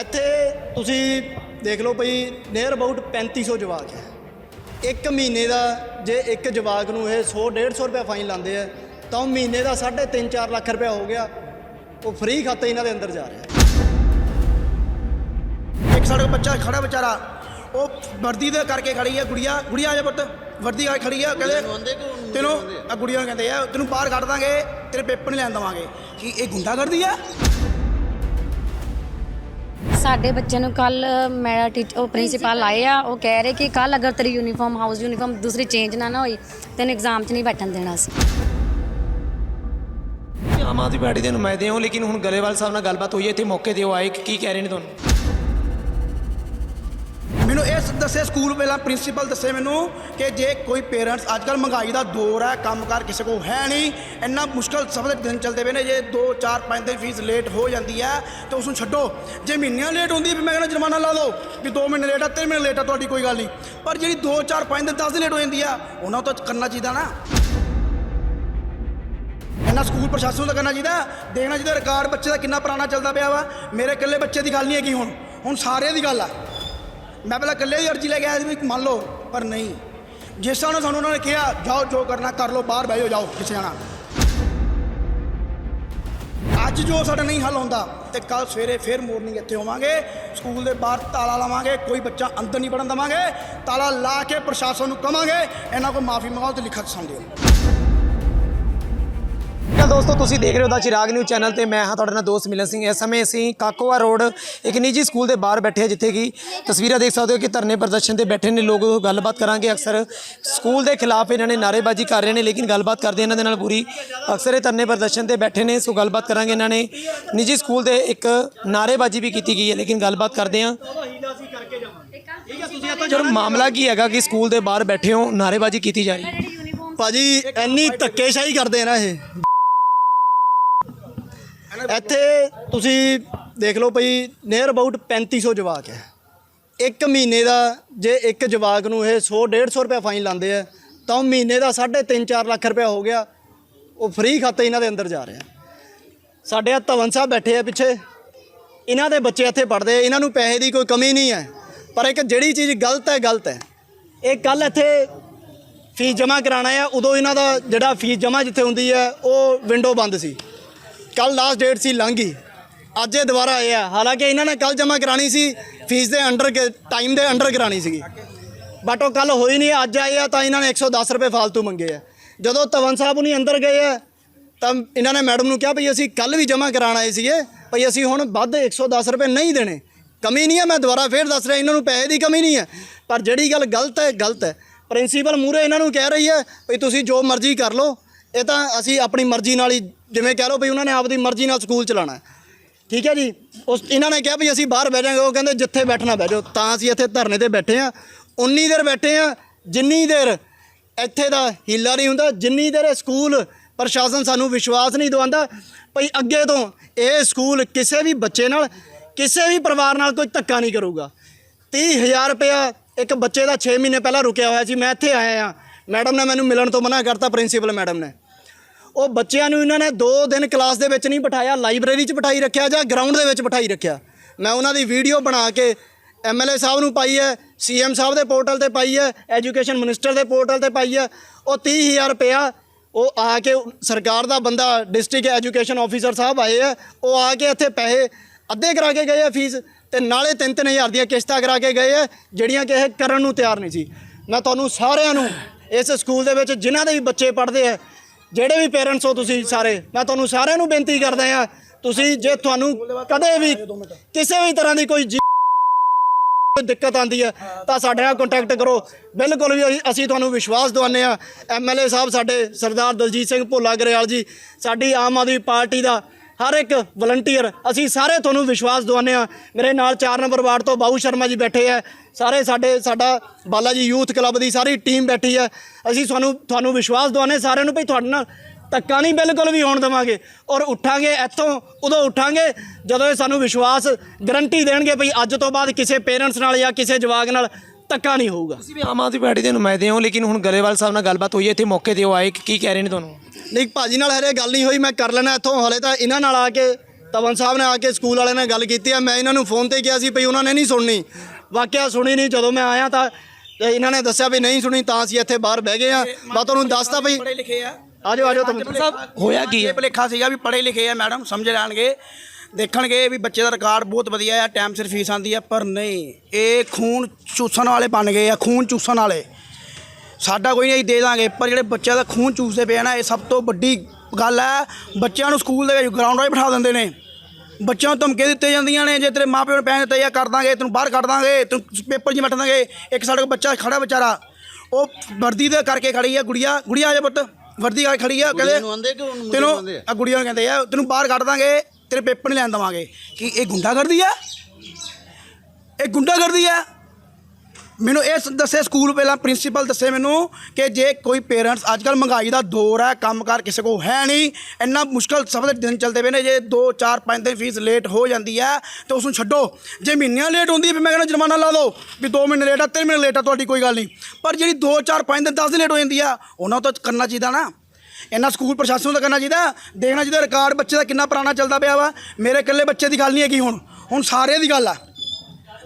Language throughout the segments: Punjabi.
ਇੱਥੇ ਤੁਸੀਂ ਦੇਖ ਲਓ ਭਈ ਨੀਅਰ ਅਬਾਊਟ 3500 ਜਵਾਕ ਹੈ। ਇੱਕ ਮਹੀਨੇ ਦਾ ਜੇ ਇੱਕ ਜਵਾਕ ਨੂੰ ਇਹ 100 150 ਰੁਪਏ ਫਾਈਨ ਲਾਉਂਦੇ ਆ ਤਾਂ ਉਹ ਮਹੀਨੇ ਦਾ 3.5 4 ਲੱਖ ਰੁਪਏ ਹੋ ਗਿਆ। ਉਹ ਫ੍ਰੀ ਖਾਤੇ ਇਹਨਾਂ ਦੇ ਅੰਦਰ ਜਾ ਰਿਹਾ ਇੱਕ ਸਾਡੇ ਬੱਚਾ ਖੜਾ ਵਿਚਾਰਾ ਉਹ ਵਰਦੀ ਦੇ ਕਰਕੇ ਖੜੀ ਹੈ ਗੁੜੀਆ ਗੁੜੀਆ ਆ ਜਾ ਪੁੱਤ ਵਰਦੀ ਕਰਕੇ ਖੜੀ ਹੈ ਕਹਿੰਦੇ ਤੈਨੂੰ ਆ ਗੁੜੀਆ ਨੂੰ ਕਹਿੰਦੇ ਆ ਤੈਨੂੰ ਬਾਹਰ ਕੱਢ ਦਾਂਗੇ ਤੇਰੇ ਪੇਪਰ ਨਹੀਂ ਲੈਣ ਦਵਾਂਗੇ। ਕੀ ਇਹ ਗੁੰਡਾ ਕਰਦੀ ਆ? ਸਾਡੇ ਬੱਚੇ ਨੂੰ ਕੱਲ ਮੇਰਾ ਟੀਚ ਉਹ ਪ੍ਰਿੰਸੀਪਲ ਆਏ ਆ ਉਹ ਕਹਿ ਰਹੇ ਕਿ ਕੱਲ ਅਗਰ ਤੇਰੀ ਯੂਨੀਫਾਰਮ ਹਾਊਸ ਯੂਨੀਫਾਰਮ ਦੂਸਰੀ ਚੇਂਜ ਨਾ ਨਾ ਹੋਈ ਤੈਨੂੰ ਐਗਜ਼ਾਮ 'ਚ ਨਹੀਂ ਬੈਠਣ ਦੇਣਾ ਸੀ ਆਮ ਆਦਮੀ ਪਾਰਟੀ ਦੇ ਨੁਮਾਇੰਦੇ ਹੋ ਲੇਕਿਨ ਹੁਣ ਗਰੇਵਾਲ ਸਾਹਿਬ ਨਾਲ ਗੱਲਬਾਤ ਹੋਈ ਹੈ ਇੱਥੇ ਮੌਕੇ ਤੇ ਉਹ ਆਏ ਕਿ ਕੀ ਕਹਿ ਰਹੇ ਨੇ ਤੁਹਾਨੂੰ? ਮੈਨੂੰ ਇਹ ਦੱਸੇ ਸਕੂਲ ਪਹਿਲਾਂ ਪ੍ਰਿੰਸੀਪਲ ਦੱਸੇ ਮੈਨੂੰ ਕਿ ਜੇ ਕੋਈ ਪੇਰੈਂਟਸ ਅੱਜ ਕੱਲ ਮਹਿੰਗਾਈ ਦਾ ਦੌਰ ਹੈ ਕੰਮਕਾਰ ਕਿਸੇ ਕੋਲ ਹੈ ਨਹੀਂ, ਇੰਨਾ ਮੁਸ਼ਕਲ ਸਭ ਦੇ ਦਿਨ ਚੱਲਦੇ ਪਏ ਨੇ, ਜੇ 2 4 5 ਦਿਨ ਫੀਸ ਲੇਟ ਹੋ ਜਾਂਦੀ ਹੈ, ਤਾਂ ਉਸ ਨੂੰ ਛੱਡੋ। ਜੇ ਮਹੀਨਿਆਂ ਲੇਟ ਹੁੰਦੀ ਹੈ ਵੀ ਮੈਂ ਕਹਿੰਦਾ ਜੁਰਮਾਨਾ ਲਾ ਦਿਓ ਵੀ 2 ਮਹੀਨੇ ਲੇਟ ਆ 3 ਮਹੀਨੇ ਲੇਟ ਆ, ਤੁਹਾਡੀ ਕੋਈ ਗੱਲ ਨਹੀਂ। ਪਰ ਜਿਹੜੀ 2 4 5 ਦਿਨ 10 ਦਿਨ ਲੇਟ ਹੋ ਜਾਂਦੀ ਆ, ਉਹਨਾਂ ਤੋਂ ਕਰਨਾ ਚਾਹੀਦਾ ਨਾ। ਇੰਨਾ ਸਕੂਲ ਪ੍ਰਸ਼ਾਸਨ ਨੂੰ ਤਾਂ ਕਰਨਾ ਚਾਹੀਦਾ ਦੇਖਣਾ ਚਾਹੀਦਾ, ਰਿਕਾਰਡ ਬੱਚੇ ਦਾ ਕਿੰਨਾ ਪੁਰਾਣਾ ਚੱਲਦਾ ਪਿਆ ਵਾ, ਮੇਰੇ ਇਕੱਲੇ ਬੱਚੇ ਦੀ ਗੱਲ ਨਹੀਂ ਹੈਗੀ ਹੁਣ ਹੁਣ ਸਾਰਿਆਂ ਦੀ ਗੱਲ ਆ। ਮੈਂ ਪਹਿਲਾਂ ਇਕੱਲੇ ਦੀ ਅਰਜ਼ੀ ਲੈ ਕੇ ਆਇਆ ਸੀ ਵੀ ਮੰਨ ਲਓ, ਪਰ ਨਹੀਂ। ਜਿਸ ਤਰ੍ਹਾਂ ਸਾਨੂੰ ਉਹਨਾਂ ਨੇ ਕਿਹਾ, ਜਾਓ, ਜੋ ਕਰਨਾ ਕਰ ਲਓ, ਬਾਹਰ ਬਹਿ ਜਾਓ ਜਾਓ ਕਿਸੇ ਜਾਣਾ ਅੱਜ ਜੋ ਸਾਡਾ ਨਹੀਂ ਹੱਲ ਹੁੰਦਾ, ਤੇ ਕੱਲ ਸਵੇਰੇ ਫੇਰ ਮੋਰਨਿੰਗ ਇੱਥੇ ਹੋਵਾਂਗੇ, ਸਕੂਲ ਦੇ ਬਾਹਰ ਤਾਲਾ ਲਾਵਾਂਗੇ, ਕੋਈ ਬੱਚਾ ਅੰਦਰ ਨਹੀਂ ਵੜਨ ਦੇਵਾਂਗੇ, ਤਾਲਾ ਲਾ ਕੇ ਪ੍ਰਸ਼ਾਸਨ ਨੂੰ ਕਵਾਂਗੇ, ਇਹਨਾਂ ਕੋਲ ਮਾਫੀ ਮੰਗਾਓ ਤੇ ਲਿਖਤ ਸੰਦਿਓ ਤਾਂ ਦੋਸਤੋ ਤੁਸੀਂ ਦੇਖ ਰਹੇ ਹੋ ਦਾ ਚਿਰਾਗ ਨਿਊਜ਼ ਚੈਨਲ ਤੇ ਮੈਂ ਹਾਂ ਤੁਹਾਡੇ ਨਾਲ ਦੋਸਤ ਮਿਲਨ ਸਿੰਘ। ਇਸ ਸਮੇਂ ਅਸੀਂ ਕਾਕੋਆ ਰੋਡ ਇੱਕ ਨਿੱਜੀ ਸਕੂਲ ਦੇ ਬਾਹਰ ਬੈਠੇ ਹਾਂ ਜਿੱਥੇ ਕਿ ਤਸਵੀਰਾਂ ਦੇਖ ਸਕਦੇ ਹੋ ਕਿ ਧਰਨੇ ਪ੍ਰਦਰਸ਼ਨ ਤੇ ਬੈਠੇ ਨੇ ਲੋਕ ਗੱਲਬਾਤ ਕਰਾਂਗੇ ਅਕਸਰ। ਸਕੂਲ ਦੇ ਖਿਲਾਫ ਇਹਨਾਂ ਨੇ ਨਾਅਰੇਬਾਜ਼ੀ ਕਰ ਰਹੇ ਨੇ ਲੇਕਿਨ ਗੱਲਬਾਤ ਕਰਦੇ ਇਹਨਾਂ ਦੇ ਨਾਲ ਪੂਰੀ। ਅਕਸਰ ਇਹ ਧਰਨੇ ਪ੍ਰਦਰਸ਼ਨ ਤੇ ਬੈਠੇ ਨੇ ਸੋ ਗੱਲਬਾਤ ਕਰਾਂਗੇ ਇਹਨਾਂ ਨੇ। ਨਿੱਜੀ ਸਕੂਲ ਦੇ ਇੱਕ ਨਾਅਰੇਬਾਜ਼ੀ ਵੀ ਕੀਤੀ ਗਈ ਹੈ ਲੇਕਿਨ ਗੱਲਬਾਤ ਕਰਦੇ ਹਾਂ। ਜਦੋਂ ਮਾਮਲਾ ਕੀ ਹੈਗਾ ਕਿ ਸਕੂਲ ਦੇ ਬਾਹਰ ਬੈਠੇ ਹੋ ਨਾਅਰੇਬਾਜ਼ੀ ਕੀਤੀ ਜਾ ਰਹੀ ਹੈ? ਭਾਜੀ ਇੰਨੀ ਧੱਕੇਸ਼ਾਹੀ ਕਰਦੇ ਆ ਨਾ ਇਹ। ਇੱਥੇ ਤੁਸੀਂ ਦੇਖ ਲਓ ਭਈ ਨੀਅਰ ਅਬਾਊਟ 3500 ਜਵਾਕ ਹੈ। ਇੱਕ ਮਹੀਨੇ ਦਾ ਜੇ ਇੱਕ ਜਵਾਕ ਨੂੰ ਇਹ 100 150 ਰੁਪਏ ਫਾਈਨ ਲਾਉਂਦੇ ਆ, ਤਾਂ ਉਹ ਮਹੀਨੇ ਦਾ 3.5 4 ਲੱਖ ਰੁਪਏ ਹੋ ਗਿਆ। ਉਹ ਫ੍ਰੀ ਖਾਤੇ ਇਹਨਾਂ ਦੇ ਅੰਦਰ ਜਾ ਰਿਹਾ ਸਾਡੇ ਆ ਧਵਨ ਸਾਹਿਬ ਬੈਠੇ ਆ ਪਿੱਛੇ। ਇਹਨਾਂ ਦੇ ਬੱਚੇ ਇੱਥੇ ਪੜ੍ਹਦੇ ਇਹਨਾਂ ਨੂੰ ਪੈਸੇ ਦੀ ਕੋਈ ਕਮੀ ਨਹੀਂ ਹੈ। ਪਰ ਇੱਕ ਜਿਹੜੀ ਚੀਜ਼ ਗਲਤ ਹੈ ਗਲਤ ਹੈ। ਇਹ ਕੱਲ ਇੱਥੇ ਫੀਸ ਜਮ੍ਹਾਂ ਕਰਾਣਾ ਹੈ ਉਦੋਂ ਇਹਨਾਂ ਦਾ ਜਿਹੜਾ ਫੀਸ ਜਮ੍ਹਾਂ ਜਿੱਥੇ ਹੁੰਦੀ ਹੈ ਉਹ ਵਿੰਡੋ ਬੰਦ ਸੀ। ਕੱਲ ਲਾਸਟ ਡੇਟ ਸੀ ਲੰਘ। ਗਈ ਅੱਜ ਇਹ ਦੁਬਾਰਾ ਆਏ ਆ। ਹਾਲਾਂਕਿ ਇਹਨਾਂ ਨੇ ਕੱਲ ਜਮ੍ਹਾਂ ਕਰਾਣੀ ਸੀ ਫੀਸ ਦੇ ਅੰਡਰ ਟਾਈਮ ਦੇ ਅੰਡਰ ਕਰਾਣੀ ਸੀਗੀ। ਬਟ ਉਹ ਕੱਲ ਹੋਈ ਨਹੀਂ, ਅੱਜ ਆਏ ਆ ਤਾਂ ਇਹਨਾਂ ਨੇ 110 ਰੁਪਏ ਫਾਲਤੂ ਮੰਗੇ ਆ। ਜਦੋਂ ਤਵਨ ਸਾਹਿਬ ਉਨੀ ਅੰਦਰ ਗਏ ਆ, ਤਾਂ ਇਹਨਾਂ ਨੇ ਮੈਡਮ ਨੂੰ ਕਿਹਾ ਭਈ ਅਸੀਂ ਕੱਲ ਵੀ ਜਮ੍ਹਾਂ ਕਰਾਣ ਆਏ ਸੀਗੇ, ਭਈ ਅਸੀਂ ਹੁਣ ਵੱਧ 110 ਰੁਪਏ ਨਹੀਂ ਦੇਣੇ। ਕਮੀ ਨਹੀਂ ਹੈ ਮੈਂ ਦੁਬਾਰਾ ਫੇਰ ਦੱਸ ਰਿਹਾ, ਇਹਨਾਂ ਨੂੰ ਪੈਸੇ ਦੀ ਕਮੀ ਨਹੀਂ ਹੈ ਪਰ ਜਿਹੜੀ ਗੱਲ ਗਲਤ ਹੈ ਗਲਤ ਹੈ। ਪ੍ਰਿੰਸੀਪਲ ਮੂਰੇ ਇਹਨਾਂ ਨੂੰ ਕਹਿ ਰਹੀ ਹੈ, ਭਈ ਤੁਸੀਂ ਜੋ ਮਰਜ਼ੀ ਕਰ ਲਓ ਇਹ ਤਾਂ ਅਸੀਂ ਆਪਣੀ ਮਰਜ਼ੀ ਨਾਲ ਹੀ, ਜਿਵੇਂ ਕਹਿ ਲਓ ਵੀ ਉਹਨਾਂ ਨੇ ਆਪਦੀ ਮਰਜ਼ੀ ਨਾਲ ਸਕੂਲ ਚਲਾਉਣਾ ਠੀਕ ਹੈ ਜੀ? ਉਸ, ਇਹਨਾਂ ਨੇ ਕਿਹਾ ਵੀ ਅਸੀਂ ਬਾਹਰ ਬਹਿ ਜਾਾਂਗੇ ਉਹ ਕਹਿੰਦੇ ਜਿੱਥੇ ਬੈਠਣਾ ਬਹਿ ਜਾਓ। ਤਾਂ ਅਸੀਂ ਇੱਥੇ ਧਰਨੇ ਤੇ ਬੈਠੇ ਆ ਉਨੀ ਦੇਰ ਬੈਠੇ ਆ ਜਿੰਨੀ ਦੇਰ ਇੱਥੇ ਦਾ ਹੀਲਾ ਨਹੀਂ ਹੁੰਦਾ, ਜਿੰਨੀ ਦੇਰ ਸਕੂਲ ਪ੍ਰਸ਼ਾਸਨ ਸਾਨੂੰ ਵਿਸ਼ਵਾਸ ਨਹੀਂ ਦਵਾਉਂਦਾ, ਭਈ ਅੱਗੇ ਤੋਂ ਇਹ ਸਕੂਲ ਕਿਸੇ ਵੀ ਬੱਚੇ ਨਾਲ, ਕਿਸੇ ਵੀ ਪਰਿਵਾਰ ਨਾਲ ਕੋਈ ਧੱਕਾ ਨਹੀਂ ਕਰੂਗਾ। 30000 ਰੁਪਇਆ ਇੱਕ ਬੱਚੇ ਦਾ 6 ਮਹੀਨੇ ਪਹਿਲਾਂ ਰੁਕਿਆ ਹੋਇਆ ਸੀ, ਮੈਂ ਇੱਥੇ ਆਇਆ ਆ ਮੈਡਮ ਨੇ ਮੈਨੂੰ ਮਿਲਣ ਤੋਂ ਮਨਾ ਕਰਤਾ, ਪ੍ਰਿੰਸੀਪਲ ਮੈਡਮ ਨੇ। ਉਹ ਬੱਚਿਆਂ ਨੂੰ ਇਹਨਾਂ ਨੇ 2 ਦਿਨ ਕਲਾਸ ਦੇ ਵਿੱਚ ਨਹੀਂ ਬਿਠਾਇਆ, ਲਾਇਬ੍ਰੇਰੀ 'ਚ ਬਿਠਾਈ ਰੱਖਿਆ ਜਾਂ ਗਰਾਊਂਡ ਦੇ ਵਿੱਚ ਬਿਠਾਈ ਰੱਖਿਆ। ਮੈਂ ਉਹਨਾਂ ਦੀ ਵੀਡੀਓ ਬਣਾ ਕੇ ਐਮਐਲਏ ਸਾਹਿਬ ਨੂੰ ਪਾਈ ਹੈ ਸੀਐਮ ਸਾਹਿਬ ਦੇ ਪੋਰਟਲ ਤੇ ਪਾਈ ਹੈ ਐਜੂਕੇਸ਼ਨ ਮਿਨਿਸਟਰ ਦੇ ਪੋਰਟਲ ਤੇ ਪਾਈ ਹੈ। ਉਹ 30000 ਰੁਪਇਆ ਉਹ ਆ ਕੇ ਸਰਕਾਰ ਦਾ ਬੰਦਾ ਡਿਸਟ੍ਰਿਕਟ ਐਜੂਕੇਸ਼ਨ ਆਫੀਸਰ ਸਾਹਿਬ ਆਏ ਆ, ਉਹ ਆ ਕੇ ਇੱਥੇ ਪੈਸੇ ਅੱਧੇ ਕਰਾ ਕੇ ਗਏ ਆ ਫੀਸ ਤੇ ਨਾਲੇ 3-3000 ਦੀਆਂ ਕਿਸ਼ਤਾਂ ਕਰਾ ਕੇ ਗਏ ਆ, ਜਿਹੜੀਆਂ ਕਿ ਇਹ ਕਰਨ ਨੂੰ ਤਿਆਰ ਨਹੀਂ ਸੀ। ਮੈਂ ਤੁਹਾਨੂੰ ਸਾਰਿਆਂ ਨੂੰ ਇਸ ਸਕੂਲ ਦੇ ਵਿੱਚ ਜਿਨ੍ਹਾਂ ਦੇ ਵੀ ਬੱਚੇ ਪੜ੍ਹਦੇ ਆ ਜਿਹੜੇ ਵੀ ਪੇਰੈਂਟਸ ਹੋ ਤੁਸੀਂ ਸਾਰੇ, ਮੈਂ ਤੁਹਾਨੂੰ ਸਾਰਿਆਂ ਨੂੰ ਬੇਨਤੀ ਕਰਦਾ ਆ ਤੁਸੀਂ ਜੇ ਤੁਹਾਨੂੰ ਕਦੇ ਵੀ ਕਿਸੇ ਵੀ ਤਰ੍ਹਾਂ ਦੀ ਕੋਈ ਦਿੱਕਤ ਆਂਦੀ ਹੈ, ਤਾਂ ਸਾਡੇ ਨਾਲ ਕੰਟੈਕਟ ਕਰੋ। ਬਿਲਕੁਲ ਵੀ ਅਸੀਂ- ਤੁਹਾਨੂੰ ਵਿਸ਼ਵਾਸ ਦਿਵਾਉਂਦੇ ਆ ਐਮਐਲਏ ਸਾਹਿਬ ਸਾਡੇ ਸਰਦਾਰ ਦਲਜੀਤ ਸਿੰਘ ਭੋਲਾ ਗਰੇਵਾਲ ਜੀ, ਸਾਡੀ ਆਮ ਆਦਮੀ ਪਾਰਟੀ ਦਾ ਹਰ ਇੱਕ ਵਲੰਟੀਅਰ ਅਸੀਂ ਸਾਰੇ ਤੁਹਾਨੂੰ ਵਿਸ਼ਵਾਸ ਦਿਵਾਉਂਦੇ ਆ ਮੇਰੇ ਨਾਲ 4 ਨੰਬਰ ਵਾਰਡ ਤੋਂ ਬਾਬੂ ਸ਼ਰਮਾ ਜੀ ਬੈਠੇ ਆ। ਸਾਰੇ ਸਾਡੇ, ਸਾਡਾ ਬਾਲਾ ਜੀ ਯੂਥ ਕਲੱਬ ਦੀ ਸਾਰੀ ਟੀਮ ਬੈਠੀ ਹੈ ਅਸੀਂ ਤੁਹਾਨੂੰ ਤੁਹਾਨੂੰ ਵਿਸ਼ਵਾਸ ਦਿਵਾਉਂਦੇ ਸਾਰਿਆਂ ਨੂੰ ਭਈ ਤੁਹਾਡੇ ਨਾਲ ਧੱਕਾ ਨਹੀਂ ਬਿਲਕੁਲ ਵੀ ਹੋਣ ਦੇਵਾਂਗੇ। ਔਰ ਉੱਠਾਂਗੇ ਇੱਥੋਂ, ਉਦੋਂ ਉੱਠਾਂਗੇ ਜਦੋਂ ਇਹ ਸਾਨੂੰ ਵਿਸ਼ਵਾਸ ਗਰੰਟੀ ਦੇਣਗੇ ਭਈ ਅੱਜ ਤੋਂ ਬਾਅਦ ਕਿਸੇ ਪੇਰੈਂਟਸ ਨਾਲ ਜਾਂ ਕਿਸੇ ਜਵਾਕ ਨਾਲ ਧੱਕਾ ਨਹੀਂ ਹੋਊਗਾ। ਤੁਸੀਂ ਵੀ ਆਮ ਆਦਮੀ ਪਾਰਟੀ ਦੇ ਨੁਮਾਇੰਦੇ ਹੋ ਲੇਕਿਨ ਹੁਣ ਗਰੇਵਾਲ ਸਾਹਿਬ ਨਾਲ ਗੱਲਬਾਤ ਹੋਈ ਹੈ ਇੱਥੇ ਮੌਕੇ ਤੇ ਉਹ ਆਏ ਕਿ ਕੀ ਕਹਿ ਰਹੇ ਨੇ ਤੁਹਾਨੂੰ? ਨਹੀਂ ਭਾਜੀ ਨਾਲ ਹਰੇ ਗੱਲ ਨਹੀਂ ਹੋਈ ਮੈਂ ਕਰ ਲੈਣਾ ਇੱਥੋਂ ਹਲੇ ਤਾਂ ਇਹਨਾਂ ਨਾਲ ਆ ਕੇ ਤਵਨ ਸਾਹਿਬ ਨੇ ਆ ਕੇ ਸਕੂਲ ਵਾਲਿਆਂ ਨਾਲ ਗੱਲ ਕੀਤੀ ਆ ਮੈਂ ਇਹਨਾਂ ਨੂੰ ਫੋਨ ਤੇ ਕਿਹਾ ਸੀ ਭਈ ਉਹਨਾਂ ਨੇ ਨਹੀਂ ਸੁਣਨੀ। ਵਾਕਿਆ ਸੁਣੀ ਨਹੀਂ ਜਦੋਂ ਮੈਂ ਆਇਆ ਤਾਂ ਤੇ ਇਹਨਾਂ ਨੇ ਦੱਸਿਆ ਵੀ ਨਹੀਂ ਸੁਣੀ ਤਾਂ ਅਸੀਂ ਇੱਥੇ ਬਾਹਰ ਬਹਿ ਗਏ ਆ ਮੈਂ ਤੁਹਾਨੂੰ ਦੱਸਤਾ ਭਈ ਪੜੇ ਲਿਖੇ ਆ। ਆਜੋ ਆਜੋ ਸਾਹਿਬ। ਹੋਇਆ ਕੀ ਹੈ? ਇਹ ਭੁਲੇਖਾ ਸੀਗਾ ਵੀ ਪੜੇ ਲਿਖੇ ਆ ਮੈਡਮ ਸਮਝ ਲੈਣਗੇ। ਦੇਖਣਗੇ ਵੀ ਬੱਚੇ ਦਾ ਰਿਕਾਰਡ ਬਹੁਤ ਵਧੀਆ ਆ ਟਾਈਮ ਸਿਰ ਫੀਸ ਆਂਦੀ ਆ ਪਰ ਨਹੀਂ ਇਹ ਖੂਨ ਚੂਸਣ ਵਾਲੇ ਬਣ ਗਏ ਆ ਖੂਨ ਚੂਸਣ ਵਾਲੇ। ਸਾਡਾ ਕੋਈ ਨਹੀਂ ਦੇ ਦਾਂਗੇ ਪਰ ਜਿਹੜੇ ਬੱਚਿਆਂ ਦਾ ਖੂਨ ਚੂਸਦੇ ਪਏ ਆ ਨਾ ਇਹ ਸਭ ਤੋਂ ਵੱਡੀ ਗੱਲ ਹੈ ਬੱਚਿਆਂ ਨੂੰ ਸਕੂਲ ਦੇ ਵਿੱਚ ਗਰਾਊਂਡ 'ਤੇ ਬਿਠਾ ਦਿੰਦੇ ਨੇ। ਬੱਚਿਆਂ ਨੂੰ ਧਮਕੇ ਦਿੱਤੇ ਜਾਂਦੀਆਂ ਨੇ ਜੇ ਤੇਰੇ ਮਾਪਿਆਂ ਨੂੰ ਪੈਸੇ ਦਿੱਤੇ ਕਰ ਦਾਂਗੇ ਤੈਨੂੰ ਬਾਹਰ ਕੱਢ ਦਾਂਗੇ ਤੈਨੂੰ ਪੇਪਰ 'ਚ ਮੱਟ ਦਾਂਗੇ ਇੱਕ ਸਾਡੇ ਕੋਲ ਬੱਚਾ ਖੜਾ ਵਿਚਾਰਾ ਉਹ ਵਰਦੀ ਦੇ ਕਰਕੇ ਖੜੀ ਆ ਗੁੜੀਆ ਗੁੜੀਆ ਆ ਜਾ ਪੁੱਤ ਵਰਦੀ ਕਰਕੇ ਖੜੀ ਆ ਕਹਿੰਦੇ ਤੈਨੂੰ ਆ? ਗੁੜੀਆ ਨੂੰ ਕਹਿੰਦੇ ਆ ਤੈਨੂੰ ਬਾਹਰ ਕੱਢ ਦਾਂਗੇ ਤੇਰੇ ਪੇਪਰ ਨਹੀਂ ਲੈਣ ਦਵਾਂਗੇ। ਕਿ ਇਹ ਗੁੰਡਾਗਰਦੀ ਆ? ਇਹ ਗੁੰਡਾਗਰਦੀ ਆ? ਮੈਨੂੰ ਇਹ ਦੱਸੇ ਸਕੂਲ ਪਹਿਲਾਂ ਪ੍ਰਿੰਸੀਪਲ ਦੱਸੇ ਮੈਨੂੰ ਕਿ ਜੇ ਕੋਈ ਪੇਰੈਂਟਸ ਅੱਜ ਕੱਲ ਮਹਿੰਗਾਈ ਦਾ ਦੌਰ ਹੈ ਕੰਮਕਾਰ ਕਿਸੇ ਕੋ ਹੈ ਨਹੀਂ ਇੰਨਾ ਮੁਸ਼ਕਲ ਸਭ ਦੇ ਦਿਨ ਚੱਲਦੇ ਪਏ ਨੇ, ਜੇ 2 4 5 ਦਿਨ ਫੀਸ ਲੇਟ ਹੋ ਜਾਂਦੀ ਹੈ ਤੇ ਉਸ ਨੂੰ ਛੱਡੋ। ਜੇ ਮਹੀਨਿਆਂ ਲੇਟ ਹੁੰਦੀ ਹੈ ਫਿਰ ਮੈਂ ਕਹਿੰਦਾ ਜੁਰਮਾਨਾ ਲਾ ਦਿਓ ਵੀ 2 ਮਹੀਨੇ ਲੇਟ ਆ 3 ਮਹੀਨੇ ਲੇਟ ਆ, ਤੁਹਾਡੀ ਕੋਈ ਗੱਲ ਨਹੀਂ ਪਰ ਜਿਹੜੀ 2 4 5 ਦਿਨ 10 ਦਿਨ ਲੇਟ ਹੋ ਜਾਂਦੀ ਆ, ਉਹਨਾਂ ਤੋਂ ਕਰਨਾ ਚਾਹੀਦਾ ਨਾ। ਇਹਨਾਂ ਸਕੂਲ ਪ੍ਰਸ਼ਾਸਨ ਨੂੰ ਤਾਂ ਕਰਨਾ ਚਾਹੀਦਾ, ਦੇਖਣਾ ਚਾਹੀਦਾ ਰਿਕਾਰਡ ਬੱਚੇ ਦਾ ਕਿੰਨਾ ਪੁਰਾਣਾ ਚੱਲਦਾ ਪਿਆ ਵਾ। ਮੇਰੇ ਇਕੱਲੇ ਬੱਚੇ ਦੀ ਗੱਲ ਨਹੀਂ ਹੈਗੀ ਹੁਣ ਹੁਣ ਸਾਰਿਆਂ ਦੀ ਗੱਲ ਆ।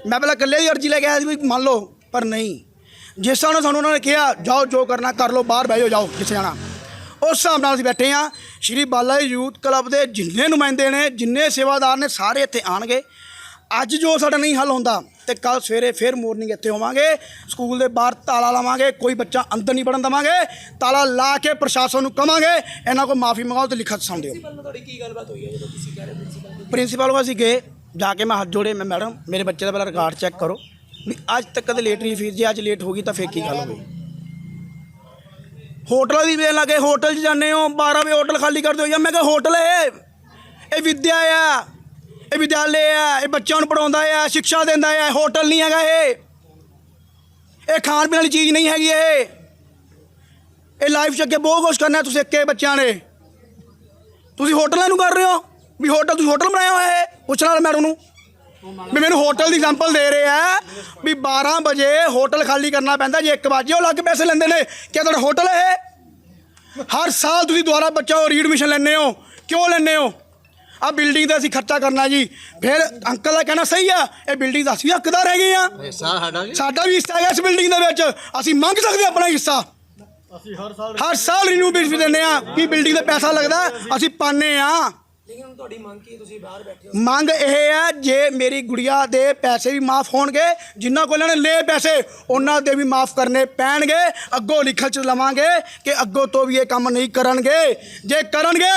ਮੈਂ ਪਹਿਲਾਂ ਇਕੱਲੇ ਦੀ ਅਰਜ਼ੀ ਲੈ ਕੇ ਆਇਆ ਸੀ ਵੀ ਮੰਨ ਲਓ, ਪਰ ਨਹੀਂ। ਜਿਸ ਹਿਸਾਬ ਨਾਲ ਸਾਨੂੰ ਉਹਨਾਂ ਨੇ ਕਿਹਾ, ਜਾਓ, ਜੋ ਕਰਨਾ ਕਰ ਲਓ, ਬਾਹਰ ਬਹਿ ਜਾਓ ਜਾਓ, ਜਿੱਥੇ ਜਾਣਾ। ਉਸ ਹਿਸਾਬ ਨਾਲ ਅਸੀਂ ਬੈਠੇ ਆ ਸ਼੍ਰੀ ਬਾਲਾ ਜੀ ਯੂਥ ਕਲੱਬ ਦੇ ਜਿੰਨੇ ਨੁਮਾਇੰਦੇ ਨੇ, ਜਿੰਨੇ ਸੇਵਾਦਾਰ ਨੇ, ਸਾਰੇ ਇੱਥੇ ਆਣਗੇ ਅੱਜ ਜੋ ਸਾਡਾ ਨਹੀਂ ਹੱਲ ਹੁੰਦਾ ਤੇ ਕੱਲ ਸਵੇਰੇ ਫਿਰ ਮਾਰਨਿੰਗ ਇੱਥੇ ਹੋਵਾਂਗੇ। ਸਕੂਲ ਦੇ ਬਾਹਰ ਤਾਲਾ ਲਾਵਾਂਗੇ ਕੋਈ ਬੱਚਾ ਅੰਦਰ ਨਹੀਂ ਵੜਨ ਦੇਵਾਂਗੇ। ਤਾਲਾ ਲਾ ਕੇ ਪ੍ਰਸ਼ਾਸਨ ਨੂੰ ਕਵਾਂਗੇ ਇਹਨਾਂ ਕੋਲ ਮਾਫੀ ਮੰਗਾਓ ਤੇ ਲਿਖਤ ਸਾਂਭ ਦਿਓ। ਤੁਹਾਡੀ ਕੀ ਗੱਲਬਾਤ ਹੋਈ ਹੈ ਜਦੋਂ ਤੁਸੀਂ ਕਹਿ ਰਹੇ ਪ੍ਰਿੰਸੀਪਲ ਪ੍ਰਿੰਸੀਪਲ ਕੋਲ ਅਸੀਂ ਗਏ ਜਾ ਕੇ ਮੈਂ ਹੱਥ ਜੋੜੇ ਮੈਂ ਮੈਡਮ ਮੇਰੇ ਬੱਚੇ ਦਾ ਪਹਿਲਾਂ ਰਿਕਾਰਡ ਚੈੱਕ ਕਰੋ। ਵੀ ਅੱਜ ਤੱਕ ਕਦੇ ਲੇਟ ਨਹੀਂ ਫੀਸ ਜੇ ਅੱਜ ਲੇਟ ਹੋ ਗਈ ਤਾਂ ਫੇਰ ਕੀ ਗੱਲ ਹੋਵੇ ਹੋਟਲਾਂ ਦੀ ਵੇਲ ਲੱਗੇ ਹੋਟਲ 'ਚ ਜਾਂਦੇ ਹੋ 12 ਵਜੇ ਹੋਟਲ ਖਾਲੀ ਕਰ ਦਿਓ। ਜਾਂ ਮੈਂ ਕਿਹਾ ਹੋਟਲ ਹੈ ਇਹ ਵਿਦਿਆ ਆ। ਇਹ ਵਿਦਿਆਲੇ ਆ ਇਹ ਬੱਚਿਆਂ ਨੂੰ ਪੜਾਉਂਦਾ ਆ ਸਿੱਖਿਆ ਦਿੰਦਾ ਆ ਹੋਟਲ ਨਹੀਂ ਹੈਗਾ ਇਹ। ਇਹ ਖਾਣ ਪੀਣ ਵਾਲੀ ਚੀਜ਼ ਨਹੀਂ ਹੈਗੀ ਇਹ। ਇਹ ਲਾਈਫ 'ਚ ਅੱਗੇ ਬਹੁਤ ਕੁਛ ਕਰਨਾ ਤੁਸੀਂ ਇੱਕੇ ਬੱਚਿਆਂ ਨੇ। ਤੁਸੀਂ ਹੋਟਲਾਂ ਨੂੰ ਕਰ ਰਹੇ ਹੋ, ਵੀ ਹੋਟਲ, ਤੁਸੀਂ ਹੋਟਲ ਬਣਾਇਆ ਹੋਇਆ ਹੈ ਪੁੱਛਣਾ ਮੈਡਮ ਨੂੰ। ਵੀ ਮੈਨੂੰ ਹੋਟਲ ਦੀ ਐਗਜ਼ਾਮਪਲ ਦੇ ਰਹੇ ਆ ਵੀ 12 ਵਜੇ ਹੋਟਲ ਖਾਲੀ ਕਰਨਾ ਪੈਂਦਾ, ਜੇ 1 ਵਜੇ ਉਹ ਲੱਗ ਪੈਸੇ ਲੈਂਦੇ ਨੇ। ਕਿ ਤੁਹਾਡਾ ਹੋਟਲ ਹੈ ਇਹ? ਹਰ ਸਾਲ ਤੁਸੀਂ ਦੁਬਾਰਾ ਬੱਚਾ ਉਹ ਰੀਐਡਮਿਸ਼ਨ ਲੈਂਦੇ ਹੋ, ਕਿਉਂ ਲੈਂਦੇ ਹੋ? ਆ ਬਿਲਡਿੰਗ ਤੇ ਅਸੀਂ ਖਰਚਾ ਕਰਨਾ ਜੀ। ਫਿਰ ਅੰਕਲ ਦਾ ਕਹਿਣਾ ਸਹੀ ਆ ਇਹ ਬਿਲਡਿੰਗ ਦਾ ਅਸੀਂ ਵੀ ਹੱਕਦਾਰ ਹੈਗੇ ਆ। ਸਾਡਾ ਵੀ? ਹਿੱਸਾ ਹੈਗਾ ਇਸ ਬਿਲਡਿੰਗ ਦੇ ਵਿੱਚ। ਅਸੀਂ ਮੰਗ ਸਕਦੇ ਹਾਂ ਆਪਣਾ ਹਿੱਸਾ। ਅਸੀਂ ਹਰ ਸਾਲ ਹਰ ਸਾਲ ਰਿਨਿਊ ਵੀ ਦਿੰਦੇ ਆ ਕੀ ਬਿਲਡਿੰਗ ਤੇ ਪੈਸਾ ਲੱਗਦਾ? ਅਸੀਂ ਪਾਣੇ ਆ ਲੇਕਿਨ ਤੁਹਾਡੀ ਮੰਗ ਕੀ ਹੈ? ਤੁਸੀਂ ਬਾਹਰ ਬੈਠੇ ਹੋ। ਮੰਗ ਇਹ ਹੈ, ਜੇ ਮੇਰੀ ਗੁੜੀਆ ਦੇ ਪੈਸੇ ਵੀ ਮਾਫ ਹੋਣਗੇ, ਜਿਨ੍ਹਾਂ ਕੋਲ ਇਹਨਾਂ ਨੇ ਲਏ ਪੈਸੇ, ਉਹਨਾਂ ਦੇ ਵੀ ਮਾਫ ਕਰਨੇ ਪੈਣਗੇ। ਅੱਗੋਂ ਲਿਖਲ ਚ ਲਵਾਂਗੇ ਕਿ ਅੱਗੋਂ ਤੋਂ ਵੀ ਇਹ ਕੰਮ ਨਹੀਂ ਕਰਨਗੇ। ਜੇ ਕਰਨਗੇ,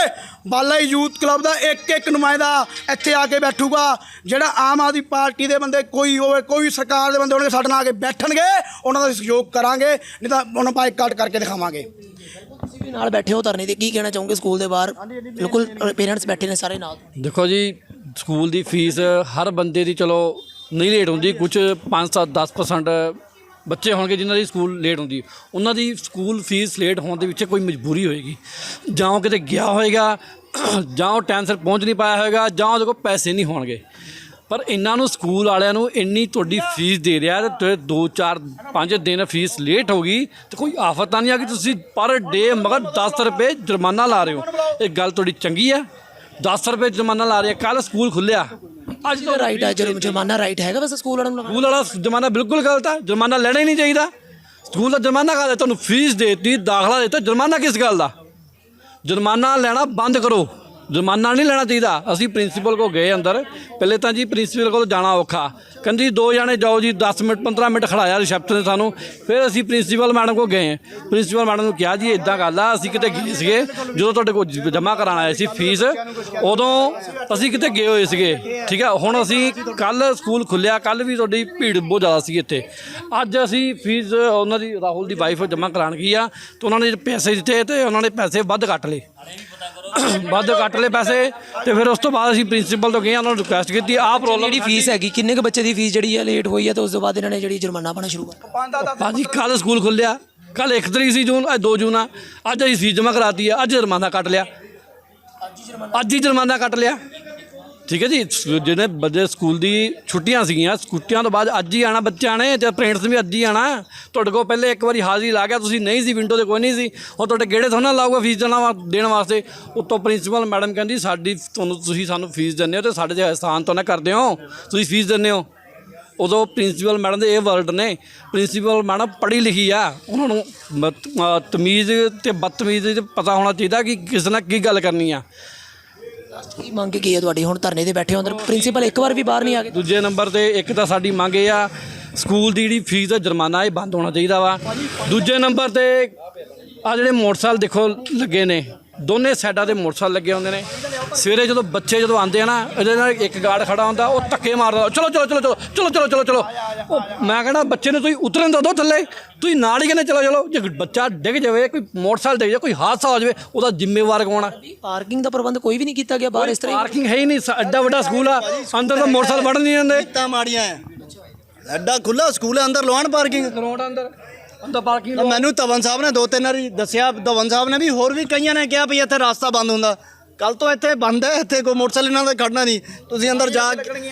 ਬਾਲਾ ਯੂਥ ਕਲੱਬ ਦਾ ਇੱਕ ਇੱਕ ਨੁਮਾਇੰਦਾ ਇੱਥੇ ਆ ਕੇ ਬੈਠੂਗਾ, ਜਿਹੜਾ ਆਮ ਆਦਮੀ ਪਾਰਟੀ ਦੇ ਬੰਦੇ ਕੋਈ ਹੋਵੇ, ਕੋਈ ਸਰਕਾਰ ਦੇ ਬੰਦੇ ਹੋਣਗੇ, ਸਾਡੇ ਨਾਲ ਆ ਕੇ ਬੈਠਣਗੇ, ਉਹਨਾਂ ਦਾ ਸਹਿਯੋਗ ਕਰਾਂਗੇ, ਨਹੀਂ ਤਾਂ ਉਹਨਾਂ ਬਾਈਕ ਕੱਟ ਕਰਕੇ ਦਿਖਾਵਾਂਗੇ। ਤੁਸੀਂ ਵੀ ਨਾਲ ਬੈਠੇ ਹੋ ਧਰਨੇ ਤੇ ਕੀ ਕਹਿਣਾ ਚਾਹੋਗੇ ਸਕੂਲ ਦੇ ਬਾਹਰ? ਬਿਲਕੁਲ ਪੇਰੈਂਟਸ ਬੈਠੇ ਨੇ ਸਾਰੇ ਨਾਲ। ਦੇਖੋ ਜੀ ਸਕੂਲ ਦੀ ਫੀਸ ਹਰ ਬੰਦੇ ਦੀ ਚਲੋ ਨਹੀਂ ਲੇਟ ਹੁੰਦੀ ਕੁਝ 5 7 10% ਬੱਚੇ ਹੋਣਗੇ ਜਿਨ੍ਹਾਂ ਦੀ ਸਕੂਲ ਲੇਟ ਹੁੰਦੀ। ਉਹਨਾਂ ਦੀ ਸਕੂਲ ਫੀਸ ਲੇਟ ਹੋਣ ਦੇ ਵਿੱਚ ਕੋਈ ਮਜਬੂਰੀ ਹੋਏਗੀ। ਜਾਂ ਉਹ ਕਿਤੇ ਗਿਆ ਹੋਏਗਾ ਜਾਂ ਉਹ ਟਾਈਮ ਸਿਰ ਪਹੁੰਚ ਨਹੀਂ ਪਾਇਆ ਹੋਏਗਾ ਜਾਂ ਉਹਦੇ ਕੋਲ ਪੈਸੇ ਨਹੀਂ ਹੋਣਗੇ। ਪਰ ਇਹਨਾਂ ਨੂੰ ਸਕੂਲ ਵਾਲਿਆਂ ਨੂੰ ਇੰਨੀ ਤੁਹਾਡੀ ਫੀਸ ਦੇ ਰਿਹਾ ਤੇ 2 4 5 ਦਿਨ ਫੀਸ ਲੇਟ ਹੋ ਗਈ ਤੇ ਕੋਈ ਆਫਤ ਤਾਂ ਨਹੀਂ ਆ ਕਿ ਤੁਸੀਂ ਪਰ ਡੇ ਮਗਰ 10 ਰੁਪਏ ਜੁਰਮਾਨਾ ਲਾ ਰਹੇ ਹੋ। ਇਹ ਗੱਲ ਤੁਹਾਡੀ ਚੰਗੀ ਹੈ 10 ਰੁਪਏ ਜੁਰਮਾਨਾ ਲਾ ਰਹੇ ਕੱਲ ਸਕੂਲ ਖੁੱਲਿਆ ਅੱਜ ਤੋਂ ਰਾਈਟ ਹੈ ਜੁਰਮ ਜੁਰਮਾਨਾ ਰਾਈਟ ਹੈਗਾ ਵੈਸੇ ਸਕੂਲ ਵਾਲਿਆਂ ਨੂੰ। ਸਕੂਲ ਵਾਲਾ ਜੁਰਮਾਨਾ ਬਿਲਕੁਲ ਗਲਤ ਹੈ ਜੁਰਮਾਨਾ ਲੈਣਾ ਹੀ ਨਹੀਂ ਚਾਹੀਦਾ। ਸਕੂਲ ਦਾ ਜੁਰਮਾਨਾ ਕਾਹਦਾ? ਤੁਹਾਨੂੰ ਫੀਸ ਦੇਤੀ ਦਾਖਲਾ ਦਿੱਤਾ। ਜੁਰਮਾਨਾ ਕਿਸ ਗੱਲ ਦਾ? ਜੁਰਮਾਨਾ ਲੈਣਾ ਬੰਦ ਕਰੋ। ਜੁਰਮਾਨਾ ਨਹੀਂ ਲੈਣਾ ਚਾਹੀਦਾ। ਅਸੀਂ ਪ੍ਰਿੰਸੀਪਲ ਕੋ ਗਏ ਅੰਦਰ। ਪਹਿਲੇ ਤਾਂ ਜੀ ਪ੍ਰਿੰਸੀਪਲ ਕੋਲ ਜਾਣਾ ਔਖਾ। ਕਹਿੰਦੀ ਦੋ ਜਾਣੇ ਜਾਓ ਜੀ 10 ਮਿੰਟ 15 ਮਿੰਟ ਖੜਾਇਆ ਰਿਸੈਪਸ਼ਨ ਨੇ ਸਾਨੂੰ। ਫਿਰ ਅਸੀਂ ਪ੍ਰਿੰਸੀਪਲ ਮੈਡਮ ਕੋ ਗਏ। ਪ੍ਰਿੰਸੀਪਲ ਮੈਡਮ ਨੂੰ ਕਿਹਾ ਜੀ ਇਦਾਂ ਗੱਲ ਆ, ਅਸੀਂ ਕਿਤੇ ਗਏ ਸੀਗੇ। ਜਦੋਂ ਤੁਹਾਡੇ ਕੋਲ ਜਮ੍ਹਾਂ ਕਰਾਉਣ ਆਏ ਸੀ ਫੀਸ ਉਦੋਂ ਅਸੀਂ ਕਿਤੇ ਗਏ ਹੋਏ ਸੀਗੇ। ਠੀਕ ਹੈ ਹੁਣ ਅਸੀਂ ਕੱਲ ਸਕੂਲ ਖੁੱਲਿਆ ਕੱਲ ਵੀ ਤੁਹਾਡੀ ਭੀੜ ਬਹੁਤ ਜ਼ਿਆਦਾ ਸੀ ਇੱਥੇ। ਅੱਜ ਅਸੀਂ ਫੀਸ ਉਹਨਾਂ ਦੀ, ਰਾਹੁਲ ਦੀ ਵਾਈਫ ਜਮ੍ਹਾਂ ਕਰਾਉਣ ਗਈ ਆ, ਤੇ ਉਹਨਾਂ ਨੇ ਪੈਸੇ ਦਿੱਤੇ ਤੇ ਉਹਨਾਂ ਨੇ ਪੈਸੇ ਵੱਧ ਕੱਟ ਲਏ। ਵੱਧ ਕੱਟ ਲਏ ਪੈਸੇ ਤੇ ਫਿਰ ਉਸ ਤੋਂ ਬਾਅਦ ਅਸੀਂ ਪ੍ਰਿੰਸੀਪਲ ਤੋਂ ਗਏ ਉਹਨਾਂ ਨੂੰ ਰਿਕੁਐਸਟ ਕੀਤੀ ਆਹ ਪ੍ਰੋਬਲਮ ਜਿਹੜੀ ਫੀਸ ਹੈਗੀ ਕਿੰਨੇ ਕੁ ਬੱਚੇ ਦੀ ਫੀਸ ਜਿਹੜੀ ਹੈ ਲੇਟ ਹੋਈ ਹੈ ਤੇ ਉਸ ਤੋਂ ਬਾਅਦ ਇਹਨਾਂ ਨੇ ਜਿਹੜੀ ਜੁਰਮਾਨਾ ਪਾਣਾ ਸ਼ੁਰੂ ਕਰ ਹਾਂਜੀ ਕੱਲ ਸਕੂਲ ਖੁੱਲਿਆ ਕੱਲ 1 ਤਰੀਕ ਸੀ ਜੂਨ ਅੱਜ 2 ਜੂਨ ਆ ਅੱਜ ਅਸੀਂ ਫੀਸ ਜਮ੍ਹਾਂ ਕਰਾਤੀ ਆ ਅੱਜ ਜੁਰਮਾਨਾ ਕੱਟ ਲਿਆ। ਅੱਜ ਹੀ ਜੁਰਮਾਨਾ ਕੱਟ ਲਿਆ। ਠੀਕ ਹੈ ਜੀ ਸ- ਜਿਹਨੇ ਬੱਚੇ ਸਕੂਲ ਦੀ ਛੁੱਟੀਆਂ ਸੀਗੀਆਂ ਛੁੱਟੀਆਂ ਤੋਂ ਬਾਅਦ ਅੱਜ ਹੀ ਆਣਾ ਬੱਚਿਆਂ ਨੇ ਤੇ ਪੇਰੈਂਟਸ ਵੀ ਅੱਜ ਹੀ ਆਣਾ। ਤੁਹਾਡੇ ਕੋਲ ਪਹਿਲੇ ਇੱਕ ਵਾਰੀ ਹਾਜ਼ਰੀ ਲਾ ਗਿਆ ਤੁਸੀਂ ਨਹੀਂ ਸੀ ਵਿੰਡੋ ਤੇ ਕੋਈ ਨਹੀਂ ਸੀ। ਹੁਣ ਤੁਹਾਡੇ ਗੇੜੇ ਥੋੜਾ ਨਾ ਲਾਊਗਾ ਫੀਸ ਦੇਣਾ ਵਾ ਦੇਣ ਵਾਸਤੇ? ਉੱਤੋਂ ਪ੍ਰਿੰਸੀਪਲ ਮੈਡਮ ਕਹਿੰਦੀ ਸਾਡੀ ਤੁਹਾਨੂੰ ਤੁਸੀਂ ਸਾਨੂੰ ਫੀਸ ਦਿੰਦੇ ਹੋ ਤੇ ਸਾਡੇ ਤੇ ਅਹਿਸਾਨ ਤੋਂ ਨਾ ਕਰਦੇ ਹੋ। ਤੁਸੀਂ ਫੀਸ ਦਿੰਦੇ ਹੋ। ਉਦੋਂ ਪ੍ਰਿੰਸੀਪਲ ਮੈਡਮ ਦੇ ਇਹ ਵਰਡ ਨੇ ਪ੍ਰਿੰਸੀਪਲ ਮੈਡਮ ਪੜ੍ਹੀ ਲਿਖੀ ਆ। ਉਹਨਾਂ ਨੂੰ ਮਤ- ਅ, ਤਮੀਜ਼ ਤੇ ਬਦਤਮੀਜ਼ ਤੇ ਪਤਾ ਹੋਣਾ ਚਾਹੀਦਾ ਕਿ ਕਿਸ ਨਾਲ ਕੀ ਗੱਲ ਕਰਨੀ ਆ। ਕੀ ਮੰਗ ਕੀ ਹੈ ਤੁਹਾਡੀ? ਹੁਣ ਧਰਨੇ ਤੇ ਬੈਠੇ ਹੋ ਅੰਦਰ ਪ੍ਰਿੰਸੀਪਲ ਇੱਕ ਵਾਰ ਵੀ ਬਾਹਰ ਨਹੀਂ ਆ ਗਏ। ਦੂਜੇ ਨੰਬਰ ਤੇ ਇੱਕ ਤਾਂ ਸਾਡੀ ਮੰਗ ਇਹ ਆ, ਸਕੂਲ ਦੀ ਜਿਹੜੀ ਫੀਸ ਦਾ ਜੁਰਮਾਨਾ ਇਹ ਬੰਦ ਹੋਣਾ ਚਾਹੀਦਾ ਵਾ। ਦੂਜੇ ਨੰਬਰ ਤੇ ਆ ਜਿਹੜੇ ਮੋਟਰਸਾਈਕਲ ਦੇਖੋ ਲੱਗੇ ਨੇ, ਦੋਨੇ ਸਾਈਡਾਂ ਤੇ ਮੋਟਰਸਾਈਕਲ ਲੱਗੇ ਹੁੰਦੇ ਨੇ। ਸਵੇਰੇ ਜਦੋਂ ਬੱਚੇ ਜਦੋਂ ਆਉਂਦੇ ਆ ਨਾ ਇਹਦੇ ਨਾਲ ਇੱਕ ਗਾਰਡ ਖੜਾ ਹੁੰਦਾ ਉਹ ਧੱਕੇ ਮਾਰਦਾ ਚਲੋ ਚਲੋ ਚਲੋ ਚਲੋ ਚਲੋ ਚਲੋ ਚਲੋ ਚਲੋ। ਉਹ ਮੈਂ ਕਹਿੰਦਾ ਬੱਚੇ ਨੂੰ ਤੁਸੀਂ ਉਤਰਨ ਦਿਓ ਥੱਲੇ। ਤੁਸੀਂ ਨਾਲ ਹੀ ਕਹਿੰਦੇ ਚਲੋ ਚਲੋ ਜੇ ਬੱਚਾ ਡਿੱਗ ਜਾਵੇ ਕੋਈ ਮੋਟਰਸਾਈਕਲ ਡਿੱਗ ਜਾਵੇ ਕੋਈ ਹਾਦਸਾ ਹੋ ਜਾਵੇ ਉਹਦਾ ਜ਼ਿੰਮੇਵਾਰ ਕੌਣ ਆ? ਪਾਰਕਿੰਗ ਦਾ ਪ੍ਰਬੰਧ ਕੋਈ ਵੀ ਨਹੀਂ ਕੀਤਾ ਗਿਆ ਬਾਹਰ ਇਸ ਤਰ੍ਹਾਂ ਹੀ? ਪਾਰਕਿੰਗ ਹੈ ਹੀ ਨਹੀਂ ਐਡਾ ਵੱਡਾ ਸਕੂਲ ਆ ਅੰਦਰ ਤਾਂ ਮੋਟਰਸਾਈਕਲ ਵੜਨ ਨਹੀਂ ਜਾਂਦੇ ਤਾਂ ਮਾੜੀਆਂ ਐ। ਐਡਾ ਖੁੱਲਾ ਸਕੂਲ ਹੈ ਅੰਦਰ ਲਵਾਣ ਪਾਰਕਿੰਗ ਗਰਾਊਂਡ ਅੰਦਰ ਅੰਦਰ ਪਾਰਕਿੰਗ ਮੈਨੂੰ ਤਵਨ ਸਾਹਿਬ ਨੇ ਦੋ ਤਿੰਨ ਵਾਰੀ ਦੱਸਿਆ ਤਵਨ ਸਾਹਿਬ ਨੇ ਵੀ ਹੋਰ ਵੀ ਕਈਆਂ ਨੇ ਕਿਹਾ ਵੀ ਇੱਥੇ ਰਸਤਾ ਬੰਦ ਹੁੰਦਾ। ਕੱਲ ਤੋਂ ਇੱਥੇ ਬੰਦ ਹੈ ਇੱਥੇ ਕੋਈ ਮੋਟਰਸਾਈਕਲ ਇਹਨਾਂ ਦਾ ਖੜਨਾ ਨਹੀਂ। ਤੁਸੀਂ ਅੰਦਰ ਜਾ ਕੇ